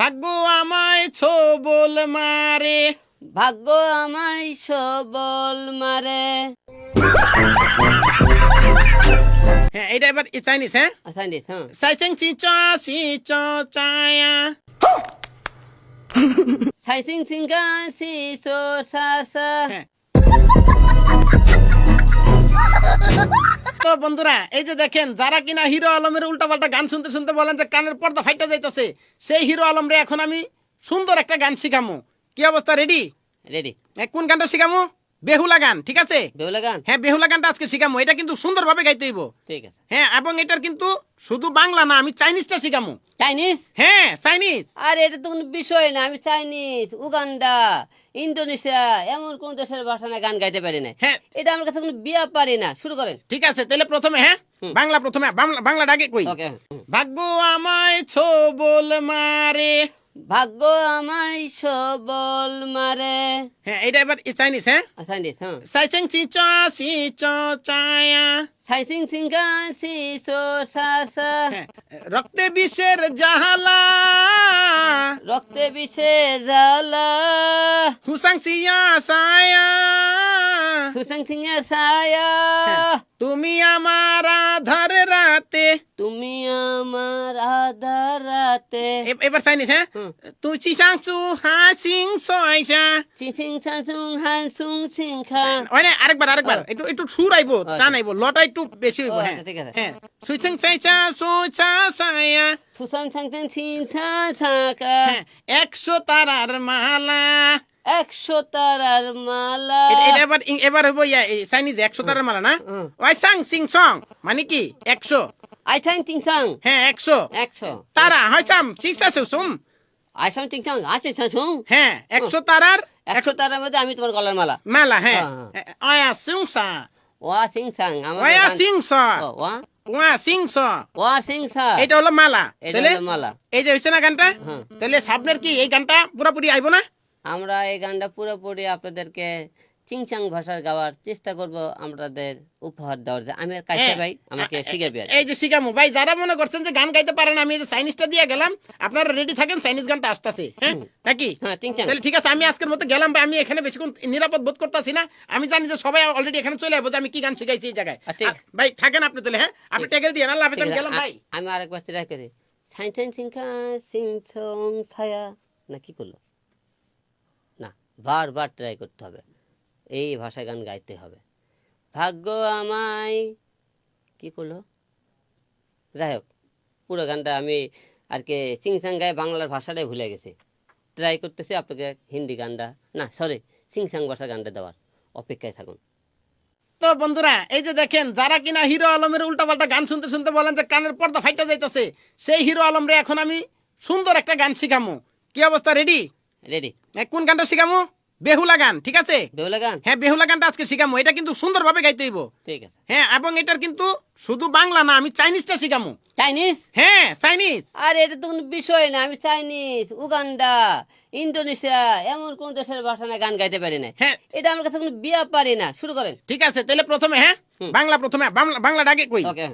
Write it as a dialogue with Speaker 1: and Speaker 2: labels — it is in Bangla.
Speaker 1: ভাগ্য আমায় ছোবল মারে।
Speaker 2: ভাগ্য আমায় সবল মারে।
Speaker 1: হ্যাঁ এটা এবার চাইনিজ হ্যাঁ?
Speaker 2: দিস হ্যাঁ।
Speaker 1: সাইসেং চি চ সি চ চায়া।
Speaker 2: সাই সিং সিং গা সি সো সা সা
Speaker 1: হ্যাঁ। তো বন্ধুরা এই যে দেখেন যারা কিনা হিরো আলমের উল্টাপাল্টা গান শুনতে শুনতে বলেন যে কানের পর্দা ফাইটা যাইতেছে সেই হিরো আলম রে এখন আমি সুন্দর একটা গান শিখামো। কি অবস্থা রেডি
Speaker 2: রেডি
Speaker 1: কোন গানটা শিখামো? বেহুলা গান ঠিক আছে?
Speaker 2: বেহুলা গান?
Speaker 1: হ্যাঁ বেহুলা গানটা আজকে শিখামো এটা কিন্তু সুন্দরভাবে গাইতে হইব।
Speaker 2: ঠিক আছে।
Speaker 1: হ্যাঁ এবং এটার কিন্তু শুধু বাংলা না আমি চাইনিজটা শিখামু।
Speaker 2: চাইনিজ?
Speaker 1: হ্যাঁ চাইনিজ।
Speaker 2: আর এটা তো কোনো বিষয় না আমি চাইনিজ উগান্ডা ইন্দোনেশিয়া এমন কোন দেশের ভাষা না গান গাইতে পারি না।
Speaker 1: হ্যাঁ।
Speaker 2: এটা আমার কাছে কোনো বিয়া পারি না শুরু করেন।
Speaker 1: ঠিক আছে তাহলে প্রথমে হ্যাঁ? বাংলা প্রথমে বাংলা আগে কই?
Speaker 2: ওকে।
Speaker 1: ভাগ্য আমায় ছোবল মারে।
Speaker 2: ভাগ্য আমায় সবল মারে।
Speaker 1: হ্যাঁ এটা এবার চাইনিজ হ্যাঁ
Speaker 2: চাইনিজ হ্যাঁ
Speaker 1: সাইসেং চি চ সি চ চায়া
Speaker 2: সাই সিং সিং গা সি সো সা সা
Speaker 1: হ্যাঁ, রক্তে বিষের জাহালা
Speaker 2: রক্তে বিষে জ্বালা
Speaker 1: হুসাং সিয়া সায়া
Speaker 2: সুসং সিং ছায়া
Speaker 1: তুমি আমার আধার রাতে
Speaker 2: তুমি আমার আধার রাতে
Speaker 1: এ- এবার চাইনিজ হ্যাঁ
Speaker 2: হুম।
Speaker 1: তুই চিসাং চু হা সিং সয়সা
Speaker 2: চিং চিং ছাং সুং হান সুং চিং খা
Speaker 1: ওই না আরেকবার আরেকবার। একটু একটু সুর আইবো। টান আইবো লটা একটু বেশি হইবো হ্যাঁ।
Speaker 2: ঠিক আছে।
Speaker 1: হ্যাঁ। সুইচিং চাইচা সুচা সায়া
Speaker 2: সুসং ছাং চিং চিং থাকা
Speaker 1: একশো তারার মালা।
Speaker 2: একশো তারার মালা।
Speaker 1: এটা এটা এবার এবার হইবো ইয়া চাইনিজ একশো তারার মালা না। ওই সাং সিং সং মানে কি? একশো।
Speaker 2: আই থাং চিং চাং
Speaker 1: হ্যাঁ একশো।
Speaker 2: একশো।
Speaker 1: তারা হয় চাম চিকসা সুম।
Speaker 2: আই সাং চিং চাং আছে সুং
Speaker 1: হ্যাঁ একশো তারার
Speaker 2: একশো টাকার মধ্যে আমি তোমার গলার মালা।
Speaker 1: মালা হ্যাঁ।
Speaker 2: হ্যাঁ,
Speaker 1: অয়া
Speaker 2: ওয়া আমার
Speaker 1: অয়া
Speaker 2: ওয়া
Speaker 1: ওয়া
Speaker 2: ওয়া সা
Speaker 1: এটা হলো মালা। তাহলে
Speaker 2: মালা।
Speaker 1: এই যে হইছে না গানটা?
Speaker 2: হ্যাঁ।
Speaker 1: তাহলে সামনের কি এই গানটা পুরোপুরি আইবো না?
Speaker 2: আমরা এই গানটা পুরোপুরি আপনাদেরকে চিংচাং ভাষার গাওয়ার চেষ্টা করব আমাদের উপহার দেওয়ার যে আমি কাইসা। ভাই আমাকে শিখাবি আর
Speaker 1: এই যে শিখামু ভাই যারা মনে করছেন যে গান গাইতে পারেন আমি এই যে চাইনিজটা দিয়ে গেলাম আপনারা রেডি থাকেন? চাইনিজ গানটা আসতেছে হ্যাঁ? নাকি?
Speaker 2: হ্যাঁ চিংচাং।
Speaker 1: তাহলে ঠিক আছে আমি আজকের মতো গেলাম ভাই আমি এখানে বেশিক্ষণ নিরাপদ বোধ করতেছি না। আমি জানি যে সবাই অলরেডি এখানে চলে যাব যে আমি কি গান শিখাইছি এই জায়গায়।
Speaker 2: আচ্ছা,
Speaker 1: ভাই থাকেন আপনি তাহলে হ্যাঁ? আপনি টেকেল দিয়ে আল্লাহ হাফেজ আমি গেলাম ভাই।
Speaker 2: আমি আরেকবার চেষ্টা করি। সাইন সাইন সিংখা সিং ছায়া। না কি করল? না বারবার ট্রাই করতে হবে। এই ভাষায় গান গাইতে হবে। ভাগ্য আমায় কি করল? যাই হোক পুরো গানটা আমি আর কি সিংসাং গায়ে বাংলার ভাষাটাই ভুলে গেছি। ট্রাই করতেছি আপনাকে হিন্দি গানটা না সরি সিংসাং ভাষা গানটা দেওয়ার। অপেক্ষায় থাকুন।
Speaker 1: তো বন্ধুরা এই যে দেখেন যারা কিনা হিরো আলমের উল্টাপাল্টা গান শুনতে শুনতে বলেন যে কানের পর্দা ফাইটা যাইতেছে সেই হিরো আলম রে এখন আমি সুন্দর একটা গান শিখামু। কি অবস্থা রেডি
Speaker 2: রেডি
Speaker 1: কোন গানটা শিখামু? বেহুলা গান ঠিক আছে?
Speaker 2: বেউলা গান
Speaker 1: হ্যাঁ বেহুলা গানটা আজকে শিখামু। এটা কিন্তু সুন্দরভাবে গাইতে হইব।
Speaker 2: ঠিক আছে।
Speaker 1: হ্যাঁ এবং এটার কিন্তু শুধু বাংলা না আমি চাইনিজটা শিখামু।
Speaker 2: চাইনিজ?
Speaker 1: হ্যাঁ চাইনিজ।
Speaker 2: আর এটা তো কোনো বিষয় না আমি চাইনিজ উগান্ডা ইন্দোনেশিয়া এমন কোন দেশের ভাষা না গান গাইতে পারি না।
Speaker 1: হ্যাঁ।
Speaker 2: এটা আমার কাছে কোনো বিয়া পারি না। শুরু করেন।
Speaker 1: ঠিক আছে তাহলে প্রথমে হ্যাঁ? বাংলা প্রথমে বাংলা বাংলাটা আগে কই?
Speaker 2: ওকে।